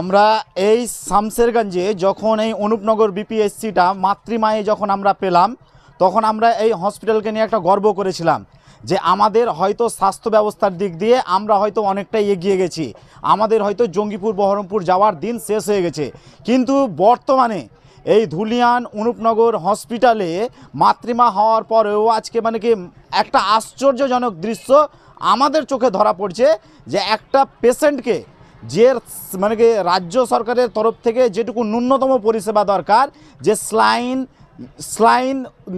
আমরা এই শামসেরগঞ্জে যখন এই অনুপনগর বিপিএসসিটা মাতৃমায়ে যখন আমরা পেলাম, তখন আমরা এই হসপিটালকে নিয়ে একটা গর্ব করেছিলাম যে আমাদের হয়তো স্বাস্থ্য ব্যবস্থার দিক দিয়ে আমরা হয়তো অনেকটাই এগিয়ে গেছি। আমাদের হয়তো জঙ্গিপুর, বহরমপুর যাওয়ার দিন শেষ হয়ে গেছে। কিন্তু বর্তমানে এই ধুলিয়ান অনুপনগর হসপিটালে মাতৃমা হওয়ার পরেও আজকে মানে কি একটা আশ্চর্যজনক দৃশ্য আমাদের চোখে ধরা পড়ছে যে একটা পেশেন্টকে যে মানে কি রাজ্য সরকারের তরফ থেকে যেটুকু ন্যূনতম পরিষেবা দরকার, যে স্লাইন স্লাইন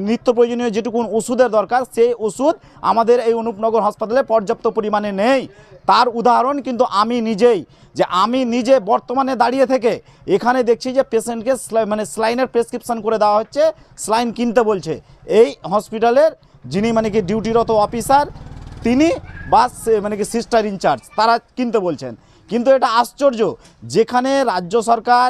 নিত্য প্রয়োজনীয় যেটুকু ওষুধের দরকার, সেই ওষুধ আমাদের এই অনুপনগর হাসপাতালে পর্যাপ্ত পরিমাণে নেই। তার উদাহরণ কিন্তু আমি নিজেই, যে আমি নিজে বর্তমানে দাঁড়িয়ে থেকে এখানে দেখছি যে পেশেন্টকে মানে স্লাইনের প্রেসক্রিপশন করে দেওয়া হচ্ছে, স্লাইন কিনতে বলছে। এই হসপিটালের যিনি মানে কি ডিউটিরত অফিসার, তিনি বা মানে কি সিস্টার ইনচার্জ, তারা কিনতে বলছেন। কিন্তু এটা আশ্চর্য, যেখানে রাজ্য সরকার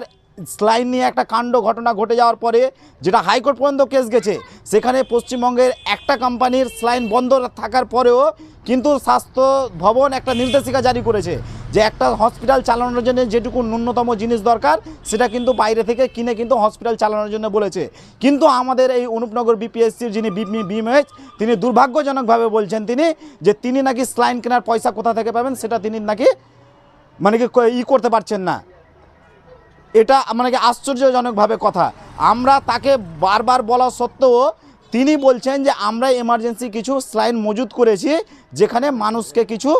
স্লাইন নিয়ে একটা কাণ্ড ঘটনা ঘটে যাওয়ার পরে যেটা হাইকোর্ট পর্যন্ত কেস গেছে, সেখানে পশ্চিমবঙ্গের একটা কোম্পানির স্লাইন বন্ধ থাকার পরেও কিন্তু স্বাস্থ্য ভবন একটা নির্দেশিকা জারি করেছে যে একটা হসপিটাল চালানোর জন্য যেটুকু ন্যূনতম জিনিস দরকার, সেটা কিন্তু বাইরে থেকে কিনে কিন্তু হসপিটাল চালানোর জন্য বলেছে। কিন্তু আমাদের এই অনুপনগর বিপিএসসির যিনি বিএমএইচ তিনি দুর্ভাগ্যজনকভাবে বলছেন তিনি যে তিনি নাকি স্লাইন কেনার পয়সা কোথা থেকে পাবেন সেটা তিনি নাকি মানে কি ই করতে পারছেন না। এটা মানে কি আশ্চর্যজনকভাবে কথা। আমরা তাকে বারবার বলা সত্ত্বেও তিনি বলছেন যে, আমরা এমার্জেন্সি কিছু স্লাইন মজুদ করেছি, যেখানে মানুষকে কিছু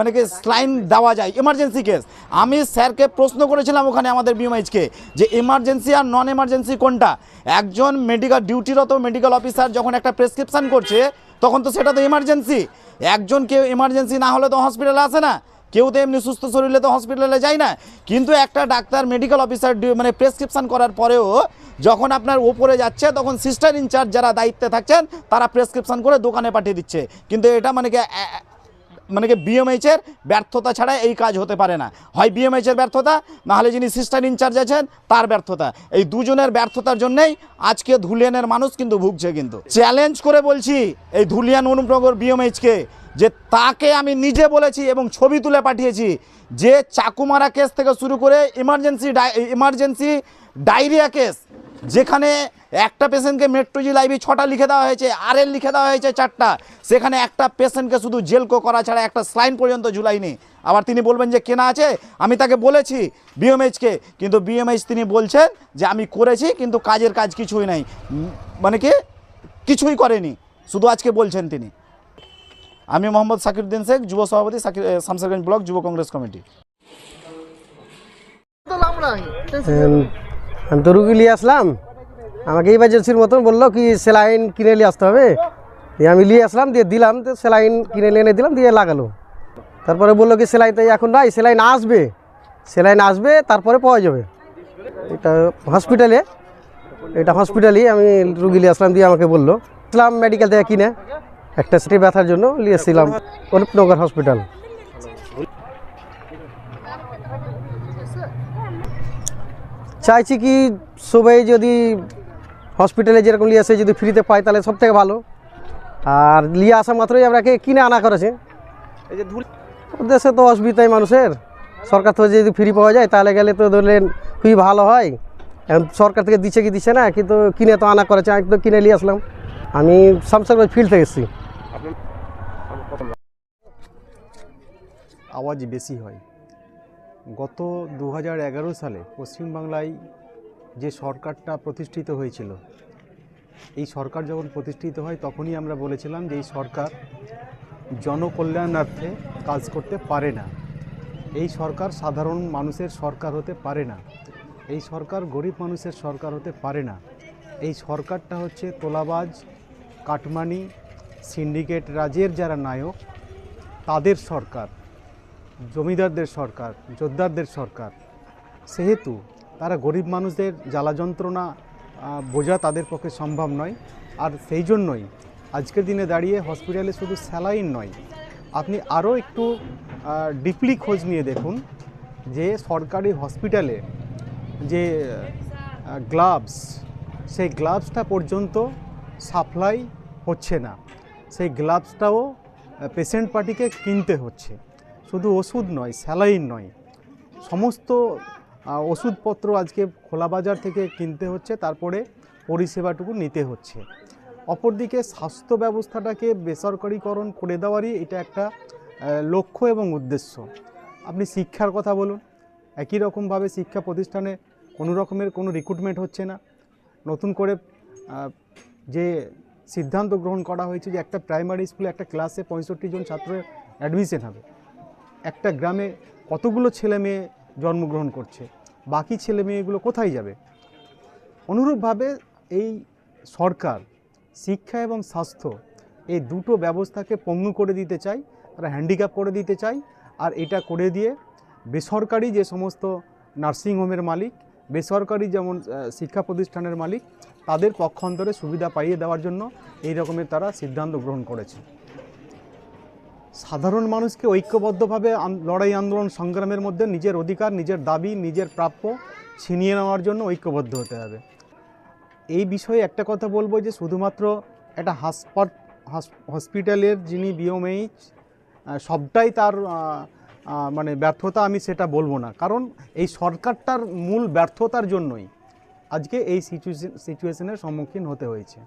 মানে কি স্লাইন দেওয়া যায় এমার্জেন্সি কেস আমি স্যারকে প্রশ্ন করেছিলাম ওখানে আমাদের বিএমএইচকে যে এমার্জেন্সি আর নন এমার্জেন্সি কোনটা? একজন মেডিকেল ডিউটিরত মেডিকেল অফিসার যখন একটা প্রেসক্রিপশন করছে, তখন তো সেটা তো এমার্জেন্সি একজন কেউ এমার্জেন্সি না হলে তো হসপিটালে আসে না। কেউ তো এমনি সুস্থ শরীরে তো হসপিটালে যায় না। কিন্তু একটা ডাক্তার মেডিকেল অফিসার মানে প্রেসক্রিপশন করার পরেও যখন আপনার ওপরে যাচ্ছে, তখন সিস্টার ইনচার্জ যারা দায়িত্বে থাকছেন, তারা প্রেসক্রিপশন করে দোকানে পাঠিয়ে দিচ্ছে। কিন্তু এটা মানে কি মানে কি বিএমএইচের ব্যর্থতা ছাড়া এই কাজ হতে পারে না। হয় বিএমএইচের ব্যর্থতা নাহলে যিনি সিস্টার ইনচার্জ আছেন, তার ব্যর্থতা। এই দুজনের ব্যর্থতার জন্যই আজকে ধুলিয়ানের মানুষ কিন্তু ভুগছে কিন্তু। চ্যালেঞ্জ করে বলছি, এই ধুলিয়ান অনুপ্রগর বিএমএইচকে যে তাকে আমি নিজে বলেছি এবং ছবি তুলে পাঠিয়েছি। যে চাকুমারা কেস থেকে শুরু করে ইমার্জেন্সি ইমার্জেন্সি ডায়রিয়া কেস, যেখানে একটা পেশেন্টকে মেট্রোজি লাইভে ছটা লিখে দেওয়া হয়েছে আর এল লিখে দেওয়া হয়েছে চারটা, সেখানে একটা পেশেন্টকে শুধু জেলকো করা ছাড়া একটা স্লাইন পর্যন্ত ঝুলাইনি আবার তিনি বলবেন যে, কেনা আছে? আমি তাকে বলেছি বিএমএইচকে কিন্তু বিএমএইচ তিনি বলছেন যে, আমি করেছি, কিন্তু কাজের কাজ কিছুই নাই। মানে কি? কিছুই করেনি। শুধু আজকে বলছেন তিনি। আমি মোহাম্মদ সাকিরুদ্দিন শেখ, যুব সভাপতি সাকির শামসারগঞ্জ ব্লক যুব কংগ্রেস কমিটি। আমি তো রুগী নিয়ে আসলাম। আমাকে ইমার্জেন্সির মতন বলল কি স্যালাইন কিনে নিয়ে আসতে হবে। দিয়ে আমি নিয়ে আসলাম, দিয়ে দিলাম, তো স্যালাইন কিনে এনে দিলাম, দিয়ে লাগালো। তারপরে বলল কি সেলাই তো এখন নাই, সেলাইন আসবে। সেলাইন আসবে, তারপরে পাওয়া যাবে। এটা হসপিটালে, এটা হসপিটালই আমি রুগী নিয়ে আসলাম, দিয়ে আমাকে বলল। আসলাম মেডিকেল থেকে কিনে। একটা সিটি ব্যথার জন্য নিয়ে এসেছিলাম অনুপনগর হসপিটাল। চাইছি কি সবাই যদি হসপিটালে যেরকম নিয়ে আসে যদি ফ্রিতে পায় তাহলে সব থেকে ভালো। আর নিয়ে আসা মাত্রই আমরাকে কিনে আনা করেছে। এই যে দেশে তো অসুবিধাই মানুষের। সরকার থেকে যদি ফ্রি পাওয়া যায় তাহলে গেলে তো ধরলেন খুবই ভালো হয়। এখন সরকার থেকে দিচ্ছে কি দিচ্ছে না কিন্তু কিনে তো আনা করেছে আমি তো কিনে নিয়ে আসলাম। আমি শামসারগঞ্জ ফিল্ড থেকে এসেছি। আওয়াজ বেশি হয়। গত দু হাজার এগারো সালে পশ্চিমবাংলায় যে সরকারটা প্রতিষ্ঠিত হয়েছিল, এই সরকার যখন প্রতিষ্ঠিত হয়, তখনই আমরা বলেছিলাম যে এই সরকার জনকল্যাণার্থে কাজ করতে পারে না। এই সরকার সাধারণ মানুষের সরকার হতে পারে না। এই সরকার গরিব মানুষের সরকার হতে পারে না। এই সরকারটা হচ্ছে তোলাবাজ, কাটমানি, সিন্ডিকেট রাজের যারা নায়ক, তাদের সরকার। জমিদারদের সরকার যোদ্ধারদের সরকার। সেহেতু তারা গরিব মানুষদের জ্বালা যন্ত্রণা বোঝা তাদের পক্ষে সম্ভব নয়। আর সেই জন্যই আজকের দিনে দাঁড়িয়ে হসপিটালে শুধু স্যালাইন নয়, আপনি আরও একটু ডিপলি খোঁজ নিয়ে দেখুন যে সরকারি হসপিটালে যে গ্লাভস, সেই গ্লাভসটা পর্যন্ত সাপ্লাই হচ্ছে না। সেই গ্লাভসটাও পেশেন্ট পার্টিকে কিনতে হচ্ছে। শুধু ওষুধ নয়, স্যালাইন নয়। সমস্ত ওষুধপত্র আজকে খোলা বাজার থেকে কিনতে হচ্ছে, তারপরে পরিষেবাটুকু নিতে হচ্ছে। অপরদিকে স্বাস্থ্য ব্যবস্থাটাকে বেসরকারিকরণ করে দেওয়ারই এটা একটা লক্ষ্য এবং উদ্দেশ্য। আপনি শিক্ষার কথা বলুন, একই রকমভাবে শিক্ষা প্রতিষ্ঠানে কোনো রকমের কোনো রিক্রুটমেন্ট হচ্ছে না। নতুন করে যে সিদ্ধান্ত গ্রহণ করা হয়েছে যে একটা প্রাইমারি স্কুলে একটা ক্লাসে পঁয়ষট্টি জন ছাত্রের অ্যাডমিশন হবে। একটা গ্রামে কতগুলো ছেলে মেয়ে জন্মগ্রহণ করছে? বাকি ছেলে মেয়েগুলো কোথায় যাবে? অনুরূপভাবে এই সরকার, শিক্ষা এবং স্বাস্থ্য এই দুটো ব্যবস্থাকে পঙ্গু করে দিতে চাই তারা হ্যান্ডিক্যাপ করে দিতে চাই আর এটা করে দিয়ে বেসরকারি যে সমস্ত নার্সিংহোমের মালিক, বেসরকারি যেমন শিক্ষা প্রতিষ্ঠানের মালিক, তাদের পক্ষান্তরে সুবিধা পাইয়ে দেওয়ার জন্য এই রকমের তারা সিদ্ধান্ত গ্রহণ করেছে। সাধারণ মানুষকে ঐক্যবদ্ধভাবে লড়াই আন্দোলন সংগ্রামের মধ্যে নিজের অধিকার, নিজের দাবি, নিজের প্রাপ্য ছিনিয়ে নেওয়ার জন্য ঐক্যবদ্ধ হতে হবে। এই বিষয়ে একটা কথা বলব যে শুধুমাত্র একটা হাসপাত, হাস- হসপিটালের যিনি বিওমএইচ সবটাই তার মানে ব্যর্থতা আমি সেটা বলব না। কারণ এই সরকারটার মূল ব্যর্থতার জন্যই আজকে এই সিচুয়েশন, সিচুয়েশনের সম্মুখীন হতে হয়েছে।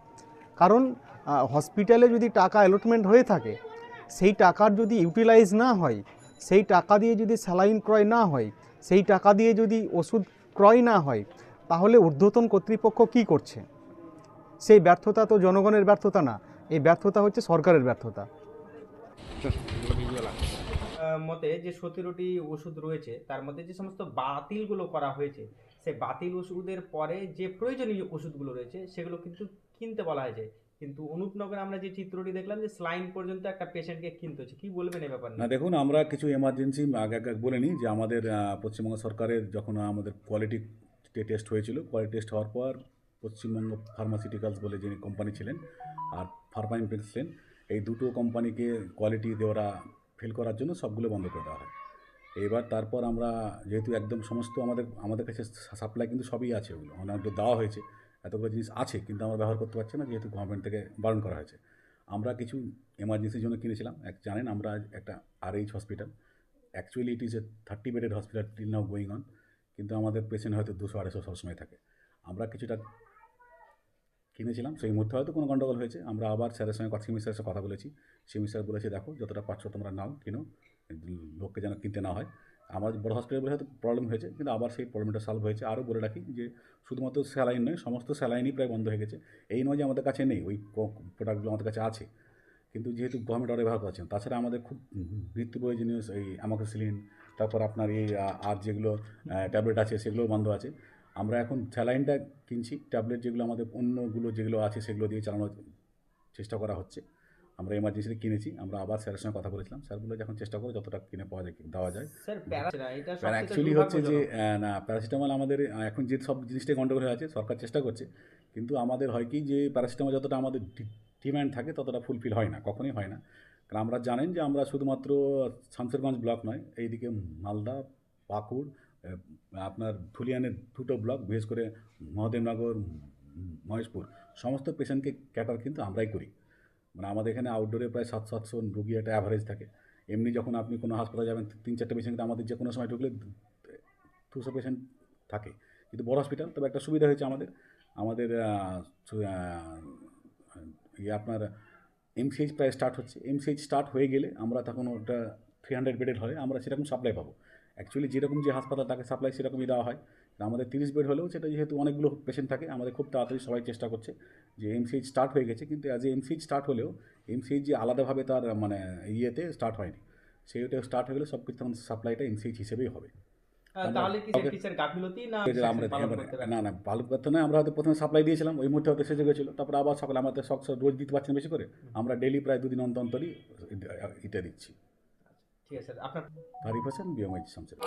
কারণ হসপিটালে যদি টাকা অ্যালটমেন্ট হয়ে থাকে সেই টাকার যদি ইউটিলাইজ না হয়, সেই টাকা দিয়ে যদি স্যালাইন ক্রয় না হয়, সেই টাকা দিয়ে যদি ওষুধ ক্রয় না হয়, তাহলে ঊর্ধ্বতন কর্তৃপক্ষ কি করছে? সেই ব্যর্থতা তো জনগণের ব্যর্থতা না, এই ব্যর্থতা হচ্ছে সরকারের ব্যর্থতা। মতে যে সতেরোটি ওষুধ রয়েছে, তার মধ্যে যে সমস্ত বাতিলগুলো করা হয়েছে, সেই বাতিল ওষুধের পরে যে প্রয়োজনীয় ওষুধগুলো রয়েছে, সেগুলো কিন্তু কিনতে বলা হয়েছে। কিন্তু অনুপনগরে আমরা যে চিত্রটি দেখলাম যে স্লাইন পর্যন্ত একটা পেশেন্টকে কিনতে হচ্ছে। কি বলবেন এই ব্যাপার না, দেখুন, আমরা কিছু এমার্জেন্সি আগে আগে বলে নিই যে আমাদের পশ্চিমবঙ্গ সরকারের যখন আমাদের কোয়ালিটি টেস্ট হয়েছিল কোয়ালিটি টেস্ট হওয়ার পর পশ্চিমবঙ্গ ফার্মাসিউটিক্যালস বলে যিনি কোম্পানি ছিলেন আর ফার্মা ইম্পেক্স ছিলেন, এই দুটো কোম্পানিকে কোয়ালিটি দেওয়া ফেল করার জন্য সবগুলো বন্ধ করে দেওয়া হয়। এবার তারপর আমরা যেহেতু একদম সমস্ত আমাদের আমাদের কাছে সাপ্লাই কিন্তু সবই আছে ওগুলো অনেক দেওয়া হয়েছে। এতগুলো জিনিস আছে, কিন্তু আমরা ব্যবহার করতে পারছি না, যেহেতু গভর্নমেন্ট থেকে বারণ করা হয়েছে। আমরা কিছু এমার্জেন্সির জন্য কিনেছিলাম। এক জানেন, আমরা একটা R H hospital actually it is a thirty bedded hospital till now going on কিন্তু আমাদের পেশেন্ট হয়তো দুশো, আড়াইশো সবসময় থাকে। আমরা কিছুটা কিনেছিলাম, সেই মুহূর্তে হয়তো কোনো গণ্ডগোল হয়েছে। আমরা আবার স্যারের সঙ্গে কথা সিমি স্যারের সঙ্গে কথা বলেছি। সিমি স্যার বলেছে, দেখো, যতটা পারছ তোমরা নাও, কিনো। লোককে যেন কিনতে না হয়। আমার বড় হসপিটাল বলে হয়তো প্রবলেম হয়েছে, কিন্তু আবার সেই প্রবলেমটা সলভ হয়েছে। আরও বলে রাখি যে, শুধুমাত্র স্যালাইন নয়, সমস্ত স্যালাইনই প্রায় বন্ধ হয়ে গেছে। এই নয় যে আমাদের কাছে নেই, ওই প্রোডাক্টগুলো আমাদের কাছে আছে। কিন্তু যেহেতু গভর্নমেন্ট অর্ডার ব্যবহার করছেন, তাছাড়া আমাদের খুব নিত্য প্রয়োজনীয় এই অ্যামাক্সিলিন তারপর আপনার এই আর যেগুলো ট্যাবলেট আছে, সেগুলোও বন্ধ আছে। আমরা এখন স্যালাইনটা কিনছি ট্যাবলেট যেগুলো আমাদের অন্যগুলো যেগুলো আছে, সেগুলো দিয়ে চালানোর চেষ্টা করা হচ্ছে। আমরা এমার্জেন্সিতে কিনেছি আমরা আবার স্যারের সঙ্গে কথা বলেছিলাম। স্যারগুলো যখন চেষ্টা করে যতটা কিনে পাওয়া যায় দেওয়া যায়। স্যার অ্যাকচুয়ালি হচ্ছে যে না প্যারাসিটামল আমাদের এখন যে সব জিনিসটাই গন্ডগোল হয়ে আছে সরকার চেষ্টা করছে। কিন্তু আমাদের হয় কি যে প্যারাসিটামল যতটা আমাদের ডিম্যান্ড থাকে ততটা ফুলফিল হয় না কখনোই হয় না। কারণ আমরা জানেন যে আমরা শুধুমাত্র শামসেরগঞ্জ ব্লক নয় এইদিকে মালদা পাকুড় আপনার ধুলিয়ানের দুটো ব্লক বিশেষ করে মহাদেবনগর মহেশপুর সমস্ত পেশেন্টকে ক্যাটার কিন্তু আমরাই করি। মানে আমাদের এখানে আউটডোরে প্রায় সাত সাতশো রুগী একটা অ্যাভারেজ থাকে। এমনি যখন আপনি কোনো হাসপাতালে যাবেন, তিন চারটে পেশেন্ট আমাদের যে কোনো সময় ঢুকলে দুশো পেশেন্ট থাকে। কিন্তু বড় হসপিটাল তবে একটা সুবিধা হয়েছে আমাদের। আমাদের ইয়ে আপনার এমসিএইচ প্রায় স্টার্ট হচ্ছে। এমসিএইচ স্টার্ট হয়ে গেলে আমরা তখন ওটা থ্রি হান্ড্রেড বেডেড হয় আমরা সেরকম সাপ্লাই পাবো। অ্যাকচুয়ালি যেরকম যে হাসপাতাল তাকে সাপ্লাই সেরকমই দেওয়া হয় আমাদের তিরিশ বেড হলেও সেটা যেহেতু অনেকগুলো পেশেন্ট থাকে আমাদের খুব তাড়াতাড়ি সবাই চেষ্টা করছে যে এমসিএইচ স্টার্ট হয়ে গেছে কিন্তু অ্যাজ এ এমসিএইচ স্টার্ট হলেও এমসিএইচ যে আলাদাভাবে তার মানে ইয়েতে স্টার্ট হয়নি সেইটা স্টার্ট হয়ে গেলে সব কিছু তখন সাপ্লাইটা এমসিএইচ হিসেবেই হবে। কিসের গাফিলতি না? না ভালো কথা নয় আমরা হয়তো প্রথমে সাপ্লাই দিয়েছিলাম ওই মুহূর্তে হয়তো সেজে গেছিল তারপর আবার সকালে আমাদের সব রোজ দিতে পারছেন বেশি করে আমরা ডেলি প্রায় দুদিন অন্তর অন্তরই এটা দিচ্ছি ঠিক আছে আপনার থার্টি পার্সেন্ট বিএমআই শামসের